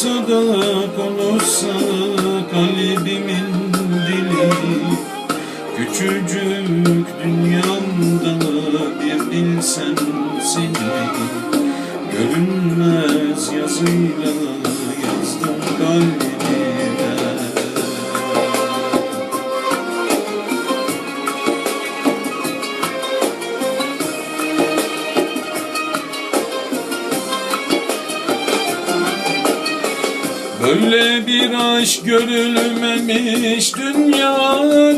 Olsa da konuşsa kalbimin dili. Küçücük dünyamda bir bilsen seni. Görünmez yazıyla yazdım kalbime Böyle bir aşk görülmemiş dünyada.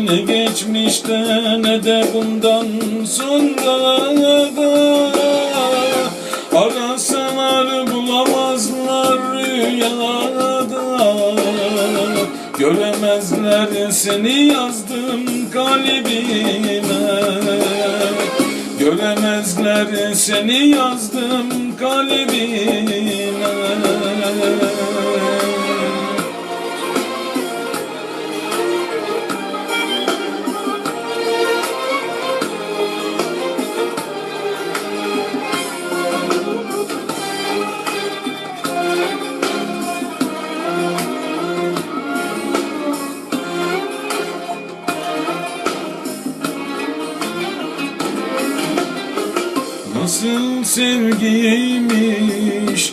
Ne geçmişte ne de bundan sonra da. Arasalar bulamazlar rüyada. Göremezler seni yazdım kalbime. Göremezler seni yazdım Nasıl sevgiymiş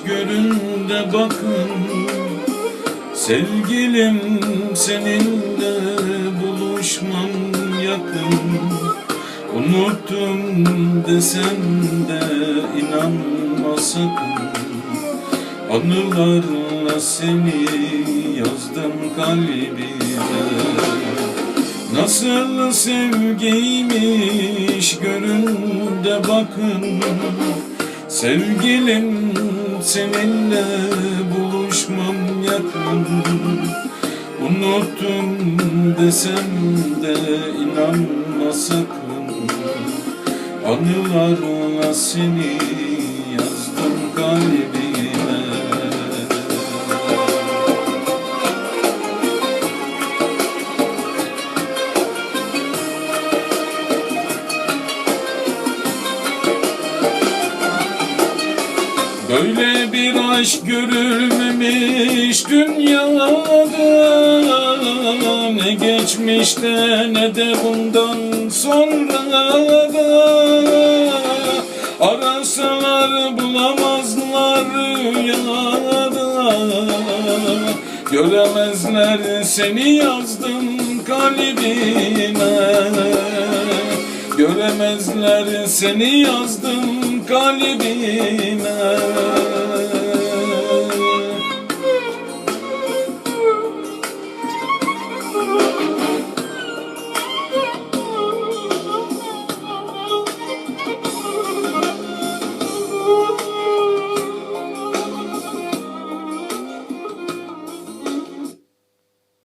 görün de bakın. Sevgilim seninle buluşmam yakın. Unuttum desem de inanma sakın. Anılarla seni yazdım kalbime Nasıl sevgiymiş görün de bakın. Sevgilim seninle buluşmam yakın. Unuttum desem de inanma sakın. Anılarla seni Böyle bir aşk görülmemiş dünyada. Ne geçmişte ne de bundan sonra da Arasalar bulamazlar rüyada. Göremezler seni yazdım kalbime. Göremezler seni yazdım kalbime.